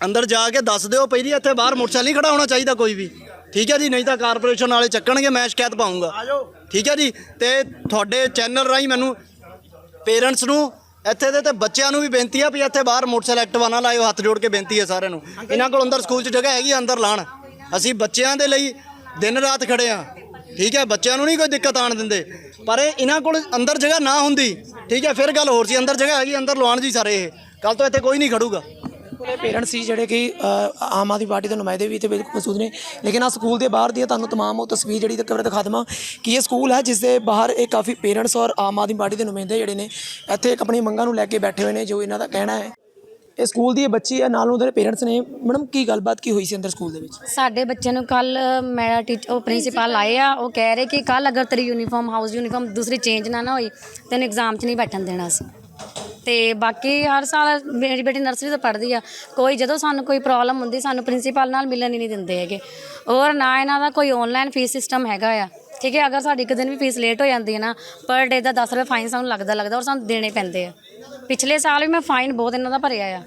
ਅੰਦਰ ਜਾ ਕੇ ਦੱਸ ਦਿਓ ਪਹਿਲੀ ਇੱਥੇ ਬਾਹਰ ਮੋਟਰਸਾਈਕਲ ਨਹੀਂ ਖੜਾ ਹੋਣਾ ਚਾਹੀਦਾ ਕੋਈ ਵੀ। ਠੀਕ ਹੈ ਜੀ ਨਹੀਂ ਤਾਂ ਕਾਰਪੋਰੇਸ਼ਨ ਵਾਲੇ ਚੱਕਣਗੇ ਮੈਂ ਸ਼ਿਕਾਇਤ ਪਾਉਂਗਾ ਠੀਕ ਹੈ ਜੀ ਤੇ ਤੁਹਾਡੇ ਚੈਨਲ ਰਾਹੀਂ ਮੈਨੂੰ ਪੇਰੈਂਟਸ ਨੂੰ ਇੱਥੇ ਦੇ ਤੇ ਬੱਚਿਆਂ ਨੂੰ ਵੀ ਬੇਨਤੀ ਆ ਵੀ ਇੱਥੇ ਬਾਹਰ ਮੋਟਰਸਾਈਕਲ ਐਕਟਿਵਾ ਨਾ ਲਾਇਓ ਹੱਥ ਜੋੜ ਕੇ ਬੇਨਤੀ ਹੈ ਸਾਰਿਆਂ ਨੂੰ। ਇਹਨਾਂ ਕੋਲ ਅੰਦਰ ਸਕੂਲ 'ਚ ਜਗ੍ਹਾ ਹੈਗੀ ਅੰਦਰ ਲਾਣ। ਅਸੀਂ ਬੱਚਿਆਂ ਦੇ ਲਈ ਦਿਨ ਰਾਤ ਖੜੇ ਆ। ਠੀਕ ਹੈ, ਬੱਚਿਆਂ ਨੂੰ ਨਹੀਂ ਕੋਈ ਦਿੱਕਤ ਆਣ ਦਿੰਦੇ। ਪਰ ਇਹ ਇਹਨਾਂ ਕੋਲ ਅੰਦਰ ਜਗ੍ਹਾ ਨਾ ਹੁੰਦੀ। ਠੀਕ ਹੈ, ਫਿਰ ਗੱਲ ਹੋਰ ਸੀ, ਅੰਦਰ ਜਗ੍ਹਾ ਹੈਗੀ, ਅੰਦਰ ਲਵਾਉਣ ਜੀ ਸਾਰੇ ਇਹ। ਕੱਲ ਤੋਂ ਇੱਥੇ ਕੋਈ ਨਹੀਂ ਖੜੂਗਾ। ਕੋਲੇ ਪੇਰੈਂਟਸ ਸੀ ਜਿਹੜੇ ਕਿ ਆਮ ਆਦਮੀ ਪਾਰਟੀ ਦੇ ਨੁਮਾਇੰਦੇ ਵੀ ਇੱਥੇ ਬਿਲਕੁਲ ਮੌਜੂਦ ਨੇ। ਲੇਕਿਨ ਆ ਸਕੂਲ ਦੇ ਬਾਹਰ ਦੀਆਂ ਤੁਹਾਨੂੰ ਤਮਾਮ ਉਹ ਤਸਵੀਰ ਜਿਹੜੀ ਤੱਕ ਦਿਖਾ ਦੇਵਾਂ ਕਿ ਇਹ ਸਕੂਲ ਹੈ, ਜਿਸ ਦੇ ਬਾਹਰ ਇਹ ਕਾਫੀ ਪੇਰੈਂਟਸ ਔਰ ਆਮ ਆਦਮੀ ਪਾਰਟੀ ਦੇ ਨੁਮਾਇੰਦੇ ਜਿਹੜੇ ਨੇ, ਇੱਥੇ ਆਪਣੀ ਮੰਗਾਂ ਨੂੰ ਲੈ ਕੇ ਬੈਠੇ ਹੋਏ ਨੇ, ਜੋ ਇਹਨਾਂ ਦਾ ਕਹਿਣਾ ਹੈ। ਇਹ ਸਕੂਲ ਦੀ ਇਹ ਬੱਚੀ ਹੈ ਨਾਲ ਉਹਦੇ ਪੇਰੈਂਟਸ ਨੇ, ਮੈਡਮ ਕੀ ਗੱਲਬਾਤ ਕੀ ਹੋਈ ਸੀ ਅੰਦਰ ਸਕੂਲ ਦੇ ਵਿੱਚ? ਸਾਡੇ ਬੱਚੇ ਨੂੰ ਕੱਲ ਮੇਰਾ ਟੀਚਰ ਉਹ ਪ੍ਰਿੰਸੀਪਲ ਆਏ ਆ, ਉਹ ਕਹਿ ਰਹੇ ਕਿ ਕੱਲ ਅਗਰ ਤੇਰੀ ਯੂਨੀਫਾਰਮ ਹਾਊਸ ਯੂਨੀਫਾਰਮ ਦੂਸਰੀ ਚੇਂਜ ਨਾ ਨਾ ਹੋਈ, ਤੈਨੂੰ ਐਗਜ਼ਾਮ 'ਚ ਨਹੀਂ ਬੈਠਣ ਦੇਣਾ ਸੀ ਤੇ ਬਾਕੀ ਹਰ ਸਾਲ ਮੇਰੀ ਬੇਟੀ ਨਰਸਰੀ ਤੋਂ ਪੜ੍ਹਦੀ ਆ, ਕੋਈ ਜਦੋਂ ਸਾਨੂੰ ਕੋਈ ਪ੍ਰੋਬਲਮ ਹੁੰਦੀ, ਸਾਨੂੰ ਪ੍ਰਿੰਸੀਪਲ ਨਾਲ ਮਿਲਣ ਹੀ ਨਹੀਂ ਦਿੰਦੇ ਹੈਗੇ। ਔਰ ਨਾ ਇਹਨਾਂ ਦਾ ਕੋਈ ਆਨਲਾਈਨ ਫੀਸ ਸਿਸਟਮ ਹੈਗਾ ਆ। ਠੀਕ ਹੈ, ਅਗਰ ਸਾਡੀ ਇੱਕ ਦਿਨ ਵੀ ਫੀਸ ਲੇਟ ਹੋ ਜਾਂਦੀ ਹੈ ਨਾ ਪਰ ਡੇ ਦਾ 10 ਰੁਪਏ ਫਾਈਨ ਸਾਨੂੰ ਲੱਗਦਾ ਲੱਗਦਾ ਔਰ ਸਾਨੂੰ ਦੇਣੇ ਪੈਂਦੇ ਆ। ਪਿਛਲੇ ਸਾਲ ਵੀ ਮੈਂ ਫਾਈਨ ਬਹੁਤ ਇਹਨਾਂ ਦਾ ਭਰਿਆ ਆ।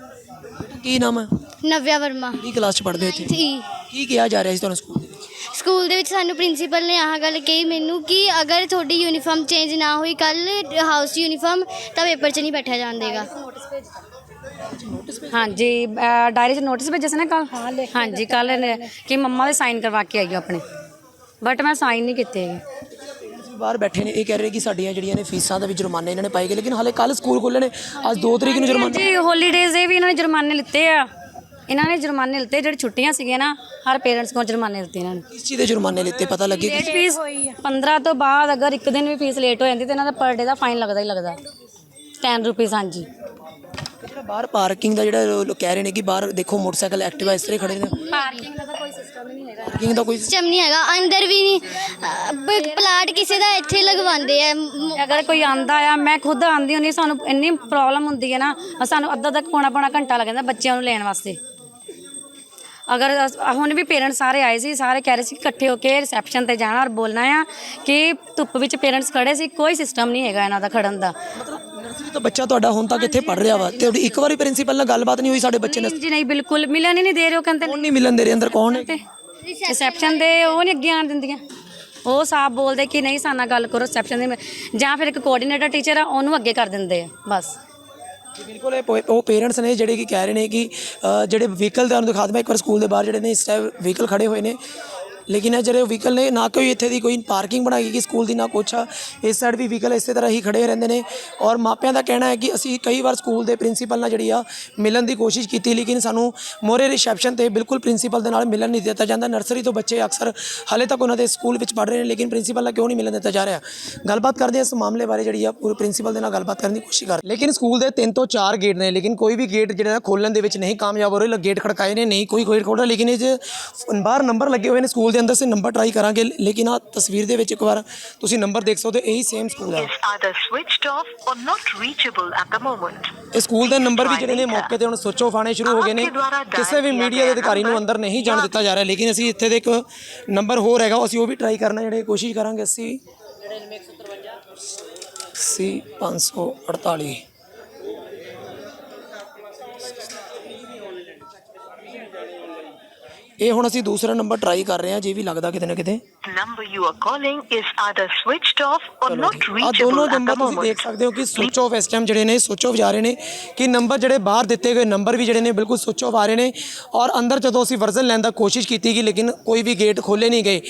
ਕੀ ਨਾਮ ਹੈ? ਨਵਿਆ ਵਰਮਾ। ਕੀ ਕਲਾਸ ਚ ਪੜ੍ਹਦੇ ਹੋ ਇੱਥੇ? ਜੀ। ਕੀ ਕਿਹਾ ਜਾ ਰਿਹਾ ਸੀ ਤੁਹਾਨੂੰ ਸਕੂਲ ਦੇ ਵਿੱਚ? ਸਕੂਲ ਦੇ ਵਿੱਚ ਸਾਨੂੰ ਪ੍ਰਿੰਸੀਪਲ ਨੇ ਆਹ ਗੱਲ ਕਹੀ ਮੈਨੂੰ ਕਿ ਅਗਰ ਤੁਹਾਡੀ ਯੂਨੀਫਾਰਮ ਚੇਂਜ ਨਾ ਹੋਈ ਕੱਲ ਹਾਊਸ ਯੂਨੀਫਾਰਮ ਤਾਂ ਪੇਪਰ 'ਚ ਨਹੀਂ ਬੈਠਿਆ ਜਾਣ ਦੇਗਾ। ਹਾਂਜੀ ਡਾਇਰੀ 'ਚ ਨੋਟਿਸ ਭੇਜਿਆ ਸੀ ਨਾ ਕੱਲ ਹਾਂਜੀ ਕੱਲ ਕਿ ਮੰਮਾ ਦੇ ਸਾਈਨ ਕਰਵਾ ਕੇ ਆਈਓ ਆਪਣੇ। ਬਟ ਮੈਂ ਸਾਈਨ ਨਹੀਂ ਕੀਤੇ ਹੈਗੇ। ਅਸੀਂ ਬਾਹਰ ਬੈਠੇ ਨੇ ਇਹ ਕਹਿ ਰਹੇ ਕਿ ਸਾਡੀਆਂ ਜਿਹੜੀਆਂ ਨੇ ਫੀਸਾਂ ਦਾ ਵੀ ਜੁਰਮਾਨੇ ਇਹਨਾਂ ਨੇ ਪਾਏ ਗਏ ਲੇਕਿਨ ਹਾਲੇ ਕੱਲ ਸਕੂਲ ਖੁੱਲ੍ਹਣੇ ਅੱਜ 2 ਤਰੀਕ ਨੂੰ ਜੁਰਮਾਨਾ ਜੀ ਹੋਲੀਡੇਜ਼ ਦੇ ਵੀ ਇਹਨਾਂ ਨੇ ਜੁਰਮਾਨੇ ਲਿੱਤੇ ਆ। ਇਹਨਾਂ ਨੇ ਜੁਰਮਾਨੇ ਲਿੱਤੇ ਜਿਹੜੀ ਛੁੱਟੀਆਂ ਸੀਗੀਆਂ ਨਾ ਹਰ ਪੇਰੈਂਟਸ ਕੋਲ ਜੁਰਮਾਨੇ ਲਿੱਤੇ ਇਹਨਾਂ ਨੇ। ਕਿਸ ਚੀਜ਼ ਦੇ ਜੁਰਮਾਨੇ ਲਿੱਤੇ ਪਤਾ ਲੱਗੇ ਕਿ ਲੇਟ ਫੀਸ 15 ਤੋਂ ਬਾਅਦ ਅਗਰ ਇੱਕ ਦਿਨ ਵੀ ਫੀਸ ਲੇਟ ਹੋ ਜਾਂਦੀ ਤੇ ਇਹਨਾਂ ਦਾ ਪਰ ਡੇ ਦਾ ਫਾਈਨ ਲੱਗਦਾ ਹੀ ਲੱਗਦਾ। 10 ਰੁਪਏ ਹਾਂਜੀ। ਜਿਹੜਾ ਬਾਹਰ ਪਾਰਕਿੰਗ ਦਾ ਜਿਹੜਾ ਲੋਕ ਕਹਿ ਰਹੇ ਨੇ ਕਿ ਬਾਹਰ ਦੇਖੋ ਮੋਟਰਸਾਈਕਲ ਐਕਟਿਵਾ ਇਸ ਤਰ੍ਹਾਂ ਹੀ ਖੜੇ ਨੇ। ਪਾਰਕਿੰਗ ਦਾ ਤਾਂ ਪਾਰਕਿੰਗ ਦਾ ਕੋਈ? ਸਿਸਟਮ ਨਹੀਂ ਹੈਗਾ ਅੰਦਰ ਵੀ ਨਹੀਂ। ਬ- ਪਲਾਟ ਕਿਸੇ ਦਾ ਇੱਥੇ ਲਗਵਾਉਂਦੇ ਆ। ਮ- ਅਗਰ ਕੋਈ ਆਂਦਾ ਆ ਮੈਂ ਖੁਦ ਆਂਦੀ ਹੁੰਦੀ ਸਾਨੂੰ ਇੰਨੀ ਪ੍ਰੋਬਲਮ ਹੁੰਦੀ ਹੈ ਨਾ ਸਾਨੂੰ ਅੱਧਾ ਤੱਕ ਪੌਣਾ ਪੌਣਾ ਘੰਟਾ ਲੱਗ ਜਾਂਦਾ ਬੱਚਿਆਂ ਨੂੰ ਲੈਣ ਵਾਸਤੇ। ਅਗਰ ਅਸ- ਹੁਣ ਵੀ ਪੇਰੈਂਟਸ ਸਾਰੇ ਆਏ ਸੀ ਸਾਰੇ ਕਹਿ ਰਹੇ ਸੀ ਕਿ ਇਕੱਠੇ ਹੋ ਕੇ ਰਿਸੈਪਸ਼ਨ ਤੇ ਜਾਣਾ ਔਰ ਬੋਲਣਾ ਆ ਕਿ ਧੁੱਪ ਵਿੱਚ ਪੇਰੈਂਟਸ ਖੜੇ ਸੀ ਕੋਈ ਸਿਸਟਮ ਨਹੀਂ ਹੈਗਾ ਇਹਨਾਂ ਦਾ ਖੜਨ ਦਾ। ਮਤਲਬ ਨਰਸਰੀ ਤੋਂ ਬੱਚਾ ਤੁਹਾਡਾ ਹੁਣ ਤੱਕ ਇੱਥੇ ਪੜ ਰਿਹਾ ਵਾ ਤੇ ਇੱਕ ਵਾਰੀ ਪ੍ਰਿੰਸੀਪਲ ਨਾਲ ਗੱਲਬਾਤ ਨਹੀਂ ਹੋਈ ਸਾਡੇ ਬੱਚੇ ਨਾਲ? ਜੀ ਨਹੀਂ ਬਿਲਕੁਲ। ਮਿਲਣ ਹੀ ਨਹੀਂ ਦੇ ਰਹੇ ਉਹ ਕਹਿੰਦੇ ਕੌਣ ਨਹੀਂ ਮਿਲਣ ਦੇ ਰਹੇ ਅੰਦਰ ਕੌਣ ਹੈ? ਰਿਸੈਪਸ਼ਨ ਦੇ ਉਹ ਨਹੀਂ ਅੱਗੇ ਆਣ ਦਿੰਦੀਆਂ। ਉਹ ਸਾਫ਼ ਬੋਲਦੇ ਕਿ ਨਹੀਂ ਸਾਡੇ ਨਾਲ ਗੱਲ ਕਰੋ ਰਿਸੈਪਸ਼ਨ ਦੇ। ਜਾਂ ਫਿਰ ਇੱਕ ਕੋਆਰਡੀਨੇਟਰ ਟੀਚਰ ਆ ਉਹਨੂੰ ਅੱਗੇ ਕਰ ਦਿੰਦੇ ਆ ਬਸ। ਬਿਲਕੁਲ ਇਹ ਪੋ- ਉਹ ਪੇਰੈਂਟਸ ਨੇ ਜਿਹੜੇ ਕਿ ਕਹਿ ਰਹੇ ਨੇ ਕਿ ਅ, ਜਿਹੜੇ ਵਹੀਕਲ ਤੁਹਾਨੂੰ ਦਿਖਾ ਦਵਾਂ ਇੱਕ ਵਾਰ ਸਕੂਲ ਦੇ ਬਾਹਰ ਜਿਹੜੇ ਨੇ ਇਸ ਟਾਈਮ ਵਹੀਕਲ ਖੜੇ ਹੋਏ ਨੇ। ਲੇਕਿਨ ਇਹ ਜਿਹੜੇ ਵਹੀਕਲ ਨੇ, ਨਾ ਕੋਈ ਇੱਥੇ ਦੀ ਕੋਈ ਪਾਰਕਿੰਗ ਬਣਾਈ ਗਈ ਸਕੂਲ ਦੀ, ਨਾ ਕੁਛ। ਆ ਇਸ ਸਾਈਡ ਵੀ ਵਹੀਕਲ ਇਸੇ ਤਰ੍ਹਾਂ ਹੀ ਖੜੇ ਰਹਿੰਦੇ ਨੇ। ਔਰ ਮਾਪਿਆਂ ਦਾ ਕਹਿਣਾ ਹੈ ਕਿ ਅਸੀਂ ਕਈ ਵਾਰ ਸਕੂਲ ਦੇ ਪ੍ਰਿੰਸੀਪਲ ਨਾਲ ਜਿਹੜੀ ਆ, ਮਿਲਣ ਦੀ ਕੋਸ਼ਿਸ਼ ਕੀਤੀ, ਲੇਕਿਨ ਸਾਨੂੰ ਮੋਰੇ ਰਿਸੈਪਸ਼ਨ ਤੇ ਬਿਲਕੁਲ ਪ੍ਰਿੰਸੀਪਲ ਦੇ ਨਾਲ ਮਿਲਣ ਨਹੀਂ ਦਿੱਤਾ ਜਾਂਦਾ। ਨਰਸਰੀ ਤੋਂ ਬੱਚੇ ਅਕਸਰ ਹਾਲੇ ਤੱਕ ਉਹਨਾਂ ਦੇ ਸਕੂਲ ਵਿੱਚ ਪੜ੍ਹ ਰਹੇ ਨੇ, ਲੇਕਿਨ ਪ੍ਰਿੰਸੀਪਲ ਨਾਲ ਕਿਉਂ ਨਹੀਂ ਮਿਲਣ ਦਿੱਤਾ ਜਾ ਰਿਹਾ? ਗੱਲਬਾਤ ਕਰਦੇ ਹਾਂ ਇਸ ਮਾਮਲੇ ਬਾਰੇ ਜਿਹੜੀ ਆ, ਪੂਰੇ ਪ੍ਰਿੰਸੀਪਲ ਦੇ ਨਾਲ ਗੱਲਬਾਤ ਕਰਨ ਦੀ ਕੋਸ਼ਿਸ਼ ਕਰ ਲੇਕਿਨ ਸਕੂਲ ਦੇ ਤਿੰਨ ਤੋਂ ਚਾਰ ਗੇਟ ਨੇ, ਲੇਕਿਨ ਕੋਈ ਵੀ ਗੇਟ ਜਿਹੜਾ ਖੋਲਣ ਦੇ ਵਿੱਚ ਨਹੀਂ ਕਾਮਯਾਬ ਹੋ ਰਹੇ, ਗੇਟ ਖੜਕਾਏ ਨੇ, ਨਹੀਂ ਕੋਈ ਗੇਟ ਖੋਲ੍ਹਾ ਲੇਕਿਨ ਇਹ 'ਚ ਬਾਹਰ ਨੰਬਰ ਲੱਗੇ ਹੋਏ ਨੇ ਸਕੂਲ ਦੇ ਅੰਦਰ ਸੇ ਨੰਬਰ ਟਰਾਈ ਕਰਾਂਗੇ ਲੇਕਿਨ ਆ ਤਸਵੀਰ ਦੇ ਵਿੱਚ ਇੱਕ ਵਾਰ ਤੁਸੀਂ ਨੰਬਰ ਦੇਖ ਸਕਦੇ ਹੋ ਇਹੀ ਸੇਮ ਸਕੂਲ ਹੈ. ਇਹ ਸਕੂਲ ਦੇ ਨੰਬਰ ਵੀ ਜਿਹੜੇ ਨੇ ਮੌਕੇ ਤੇ ਹੁਣ ਸਵਿਚ ਆਫ ਆਣੇ ਸ਼ੁਰੂ ਹੋ ਗਏ ਨੇ। ਕਿਸੇ ਵੀ ਮੀਡੀਆ ਦੇ ਅਧਿਕਾਰੀ ਨੂੰ ਅੰਦਰ ਨਹੀਂ ਜਾਣ ਦਿੱਤਾ ਜਾ ਰਿਹਾ ਲੇਕਿਨ ਅਸੀਂ ਇੱਥੇ ਦੇ ਇੱਕ ਨੰਬਰ ਹੋਰ ਹੈਗਾ ਅਸੀਂ ਉਹ ਵੀ ਟਰਾਈ ਕਰਨਾ ਜਿਹੜੇ ਕੋਸ਼ਿਸ਼ ਕਰਾਂਗੇ ਅਸੀਂ। ਸੀ 548 ਇਹ ਹੁਣ ਅਸੀਂ ਦੂਸਰਾ ਨੰਬਰ ਟਰਾਈ ਕਰ ਰਹੇ ਹਾਂ, ਜੇ ਵੀ ਲੱਗਦਾ ਕਿਤੇ ਨਾ ਕਿਤੇ। Number you are calling is either switched off or not ਆ reachable ਦੋਨੋਂ at the ਨੰਬਰ ਤੁਸੀਂ moment. ਦੇਖ ਸਕਦੇ ਹੋ ਕਿ ਸੁਚ ਆਫ ਇਸ ਟਾਈਮ ਜਿਹੜੇ ਨੇ ਸੁਚ ਆਫ ਜਾ ਰਹੇ ਨੇ ਕਿ ਨੰਬਰ ਜਿਹੜੇ ਬਾਹਰ ਦਿੱਤੇ ਗਏ ਨੰਬਰ ਵੀ ਜਿਹੜੇ ਨੇ ਬਿਲਕੁਲ ਸੁਚ ਆਫ ਆ ਰਹੇ ਨੇ ਔਰ ਅੰਦਰ ਜਦੋਂ ਅਸੀਂ ਵਰਜ਼ਨ ਲੈਣ ਦਾ ਕੋਸ਼ਿਸ਼ ਕੀਤੀ ਗਈ ਲੇਕਿਨ ਕੋਈ ਵੀ ਗੇਟ ਖੋਲੇ ਨਹੀਂ ਗਏ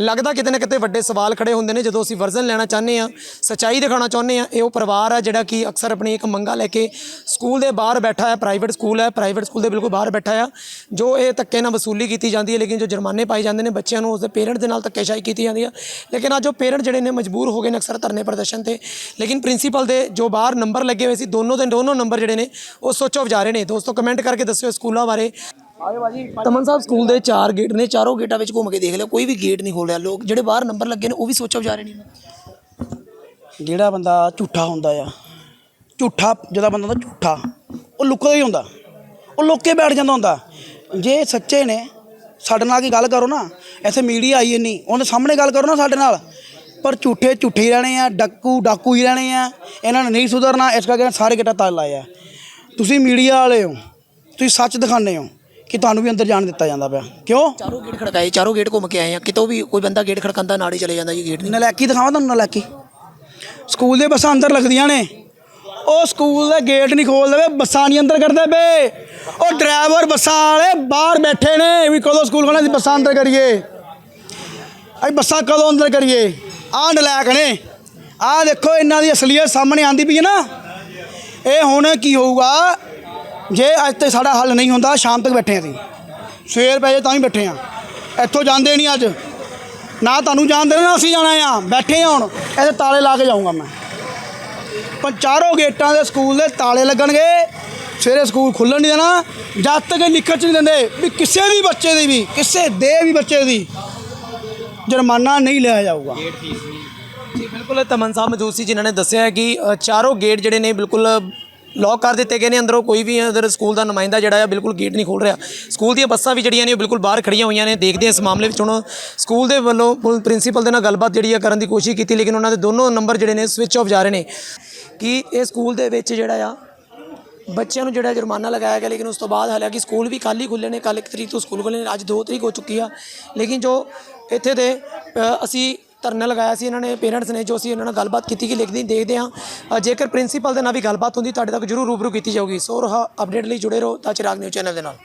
ਲੱਗਦਾ ਕਿਤੇ ਨਾ ਕਿਤੇ ਵੱਡੇ ਸਵਾਲ ਖੜੇ ਹੁੰਦੇ ਨੇ ਜਦੋਂ ਅਸੀਂ ਵਰਜ਼ਨ ਲੈਣਾ ਚਾਹੁੰਦੇ ਆ ਸੱਚਾਈ ਦਿਖਾਉਣਾ ਚਾਹੁੰਦੇ ਆ ਇਹ ਉਹ ਪਰਿਵਾਰ ਆ ਜਿਹੜਾ ਕਿ ਅਕਸਰ ਆਪਣੀ ਇੱਕ ਮੰਗਾ ਲੈ ਕੇ ਸਕੂਲ ਦੇ ਬਾਹਰ ਬੈਠਾ ਹੈ ਪ੍ਰਾਈਵੇਟ ਸਕੂਲ ਹੈ ਪ੍ਰਾਈਵੇਟ ਸਕੂਲ ਦੇ ਬਿਲਕੁਲ ਬਾਹਰ ਬੈਠਾ ਆ ਜੋ ਇਹ ਧੱਕੇ ਨਾਲ ਵਸੂਲੀ ਕੀਤੀ ਜਾਂਦੀ ਹੈ ਲੇਕਿਨ ਜੋ ਜੁਰਮਾਨੇ ਪਾਏ ਜਾਂਦੇ ਨੇ ਬੱਚਿਆਂ ਨੂੰ ਉਸਦੇ ਪੇਰੈਂਟ ਦੇ ਨਾਲ ਧੱਕੇਸ਼ਾਹੀ ਕੀਤੀ ਜਾਂਦੀ ਆ ਲੇਕਿਨ ਅੱਜ ਉਹ ਪੇਰੈਂਟ ਜਿਹੜੇ ਨੇ ਮਜਬੂਰ ਹੋ ਗਏ ਨੇ ਅਕਸਰ ਧਰਨੇ ਪ੍ਰਦਰਸ਼ਨ ਤੇ। ਲੇਕਿਨ ਪ੍ਰਿੰਸੀਪਲ ਦੇ ਜੋ ਬਾਹਰ ਨੰਬਰ ਲੱਗੇ ਹੋਏ ਸੀ, ਦੋਨੋਂ ਦੇ ਦੋਨੋਂ ਨੰਬਰ ਜਿਹੜੇ ਨੇ, ਉਹ ਸੋਚੋ ਆਫ ਰਹੇ ਨੇ। ਦੋਸਤੋ ਕਮੈਂਟ ਕਰਕੇ ਦੱਸਿਓ ਸਕੂਲਾਂ ਬਾਰੇ। ਤਮਨ ਸਾਹਿਬ, ਸਕੂਲ ਦੇ ਚਾਰ ਗੇਟ ਨੇ, ਚਾਰੋਂ ਗੇਟਾਂ ਵਿੱਚ ਘੁੰਮ ਕੇ ਦੇਖ ਲਿਓ। ਕੋਈ ਵੀ ਗੇਟ ਨਹੀਂ ਖੋਲ ਰਿਹਾ। ਲੋਕ ਜਿਹੜੇ ਬਾਹਰ ਨੰਬਰ ਲੱਗੇ ਨੇ, ਉਹ ਵੀ ਸੋਚੋ ਆਫ ਜਾ ਰਹੇ ਨੇ। ਜਿਹੜਾ ਬੰਦਾ ਝੂਠਾ ਹੁੰਦਾ ਆ, ਝੂਠਾ ਜਿਹੜਾ ਬੰਦਾ ਹੁੰਦਾ ਝੂਠਾ, ਉਹ ਲੁਕਦਾ ਹੀ ਹੁੰਦਾ। ਉਹ ਲੁੱਕ ਬੈਠ ਜਾਂਦਾ ਹੁੰਦਾ। ਜੇ ਸੱਚੇ ਨੇ ਸਾਡੇ ਨਾਲ ਕੀ ਗੱਲ ਕਰੋ ਨਾ। ਇੱਥੇ ਮੀਡੀਆ ਆਈ ਨਹੀਂ ਉਹਦੇ ਸਾਹਮਣੇ ਗੱਲ ਕਰੋ ਨਾ ਸਾਡੇ ਨਾਲ। ਪਰ ਝੂਠੇ ਝੂਠੇ ਰਹਿਣੇ ਆ ਡੱਕੂ ਡਾਕੂ ਹੀ ਰਹਿਣੇ ਆ ਇਹਨਾਂ ਨੇ ਨਹੀਂ ਸੁਧਰਨਾ ਇਸ ਕਰਕੇ ਸਾਰੇ ਗੇਟਾਂ ਤਾਲ ਲਾਏ ਆ ਤੁਸੀਂ ਮੀਡੀਆ ਵਾਲੇ ਹੋ ਤੁਸੀਂ ਸੱਚ ਦਿਖਾਉਂਦੇ ਹੋ ਕਿ ਤੁਹਾਨੂੰ ਵੀ ਅੰਦਰ ਜਾਣ ਦਿੱਤਾ ਜਾਂਦਾ ਪਿਆ। ਕਿਉਂ? ਚਾਰੋਂ ਗੇਟ ਖੜਕਾਏ ਚਾਰੋਂ ਗੇਟ ਘੁੰਮ ਕੇ ਆਏ ਆ। ਕਿਤੋਂ ਵੀ ਕੋਈ ਬੰਦਾ ਗੇਟ ਖੜਕਾਉਂਦਾ ਨਾਲ ਹੀ ਚਲੇ ਜਾਂਦਾ ਜੀ ਗੇਟ ਨਹੀਂ ਨਲਾਇਕੀ ਦਿਖਾਵਾਂ ਤੁਹਾਨੂੰ ਨਲਾਇਕੀ ਸਕੂਲ ਦੇ ਬੱਸਾਂ ਅੰਦਰ ਲੱਗਦੀਆਂ ਨੇ। ਉਹ ਸਕੂਲ ਦੇ ਗੇਟ ਨਹੀਂ ਖੋਲਦੇ ਵੇ, ਬੱਸਾਂ ਨਹੀਂ ਅੰਦਰ ਕਰਦੇ ਪਏ ਉਹ ਡਰਾਈਵਰ ਬੱਸਾਂ ਵਾਲੇ ਬਾਹਰ ਬੈਠੇ ਨੇ, ਵੀ ਕਦੋਂ ਸਕੂਲ ਖੋਲ੍ਹਣਾ ਅਸੀਂ ਬੱਸਾਂ ਅੰਦਰ ਕਰੀਏ। ਅਸੀਂ ਬੱਸਾਂ ਕਦੋਂ ਅੰਦਰ ਕਰੀਏ? ਆਹ ਨਲਾਇਕ ਨੇ। ਆਹ ਦੇਖੋ, ਇਹਨਾਂ ਦੀ ਅਸਲੀਅਤ ਸਾਹਮਣੇ ਆਂਦੀ ਪਈ ਹੈ ਨਾ। ਇਹ ਹੁਣ ਕੀ ਹੋਊਗਾ? ਜੇ ਅੱਜ ਤੇ ਸਾਡਾ ਹੱਲ ਨਹੀਂ ਹੁੰਦਾ, ਸ਼ਾਮ ਤੱਕ ਬੈਠੇ ਅਸੀਂ। ਸਵੇਰ ਪੈ ਜੇ ਤਾਂ ਹੀ ਬੈਠੇ ਹਾਂ। ਇੱਥੋਂ ਜਾਂਦੇ ਨਹੀਂ ਅੱਜ। ਨਾ ਤੁਹਾਨੂੰ ਜਾਣ ਜਾਣਦੇ ਨਾ ਅਸੀਂ ਜਾਣਾ ਆ। ਬੈਠੇ ਆ ਹੁਣ। ਇਹਦੇ ਤਾਲੇ ਲਾ ਕੇ ਜਾਊਂਗਾ ਮੈਂ। ਚਾਰੋਂ ਗੇਟਾਂ ਦੇ ਸਕੂਲ ਦੇ ਤਾਲੇ ਲੱਗਣਗੇ। ਸਵੇਰੇ ਸਕੂਲ ਖੁੱਲਣ ਨਹੀਂ ਦੇਣਾ। ਜਦ ਤੱਕ ਇਹ ਲਿਖਤ 'ਚ ਨਹੀਂ ਦਿੰਦੇ ਵੀ ਕਿਸੇ ਵੀ ਬੱਚੇ ਦੀ ਵੀ, ਕਿਸੇ ਦੇ ਵੀ ਬੱਚੇ ਦੀ ਜੁਰਮਾਨਾ ਨਹੀਂ ਲਿਆ ਜਾਊਗਾ। ਜੀ, ਬਿਲਕੁਲ ਤਮਨ ਸਾਹਿਬ ਮੌਜੂਦ ਸੀ, ਜਿਨ੍ਹਾਂ ਨੇ ਦੱਸਿਆ ਕਿ ਚਾਰੋਂ ਗੇਟ ਜਿਹੜੇ ਨੇ ਬਿਲਕੁਲ ਲੌਕ ਕਰ ਦਿੱਤੇ ਗਏ ਨੇ। ਅੰਦਰੋਂ ਕੋਈ ਵੀ ਅੰਦਰ ਸਕੂਲ ਦਾ ਨੁਮਾਇੰਦਾ ਜਿਹੜਾ ਹੈ ਬਿਲਕੁਲ ਗੇਟ ਨਹੀਂ ਖੋਲ ਰਿਹਾ। ਸਕੂਲ ਦੀਆਂ ਬੱਸਾਂ ਵੀ ਜਿਹੜੀਆਂ ਨੇ, ਉਹ ਬਿਲਕੁਲ ਬਾਹਰ ਖੜੀਆਂ ਹੋਈਆਂ ਨੇ। ਦੇਖਦੇ ਹਾਂ ਇਸ ਮਾਮਲੇ ਵਿੱਚ ਹੁਣ ਸਕੂਲ ਦੇ ਵੱਲੋਂ ਪ੍ਰਿੰਸੀਪਲ ਦੇ ਨਾਲ ਗੱਲਬਾਤ ਜਿਹੜੀ ਆ ਕਰਨ ਦੀ ਕੋਸ਼ਿਸ਼ ਕੀਤੀ, ਲੇਕਿਨ ਉਹਨਾਂ ਦੇ ਦੋਨੋਂ ਨੰਬਰ ਜਿਹੜੇ ਨੇ ਸਵਿਚ ਆਫ ਜਾ ਰਹੇ ਨੇ। ਕਿ ਇਹ ਸਕੂਲ ਦੇ ਵਿੱਚ ਜਿਹੜਾ ਆ, ਬੱਚਿਆਂ ਨੂੰ ਜਿਹੜਾ ਜੁਰਮਾਨਾ ਲਗਾਇਆ ਗਿਆ, ਲੇਕਿਨ ਉਸ ਤੋਂ ਬਾਅਦ ਹਾਲਾਂਕਿ ਸਕੂਲ ਵੀ ਕੱਲ੍ਹ ਹੀ ਖੁੱਲ੍ਹੇ ਨੇ, ਕੱਲ੍ਹ ਇੱਕ ਤਰੀਕ ਤੋਂ ਸਕੂਲ ਖੁੱਲ੍ਹੇ ਨੇ, ਅੱਜ 2 ਤਰੀਕ ਹੋ ਚੁੱਕੀ ਆ। ਲੇਕਿਨ ਜੋ ਇੱਥੇ ਦੇ ਅਸੀਂ ਧਰਨਾ ਲਗਾਇਆ ਸੀ, ਇਹਨਾਂ ਨੇ ਪੇਰੈਂਟਸ ਨੇ ਜੋ ਅਸੀਂ ਇਹਨਾਂ ਨਾਲ ਗੱਲਬਾਤ ਕੀਤੀ ਕਿ ਲਿਖਦੇ, ਦੇਖਦੇ ਹਾਂ। ਜੇਕਰ ਪ੍ਰਿੰਸੀਪਲ ਦੇ ਨਾਲ ਵੀ ਗੱਲਬਾਤ ਹੁੰਦੀ, ਤੁਹਾਡੇ ਤੱਕ ਜ਼ਰੂਰ ਰੂਬਰੂ ਕੀਤੀ ਜਾਊਗੀ। ਸੋ, ਰਹਾ ਅਪਡੇਟ ਲਈ ਜੁੜੇ ਰਹੋ, ਤਾਂ ਚਿਰਾਗ ਨਿਊਜ਼ ਚੈਨਲ ਦੇ ਨਾਲ।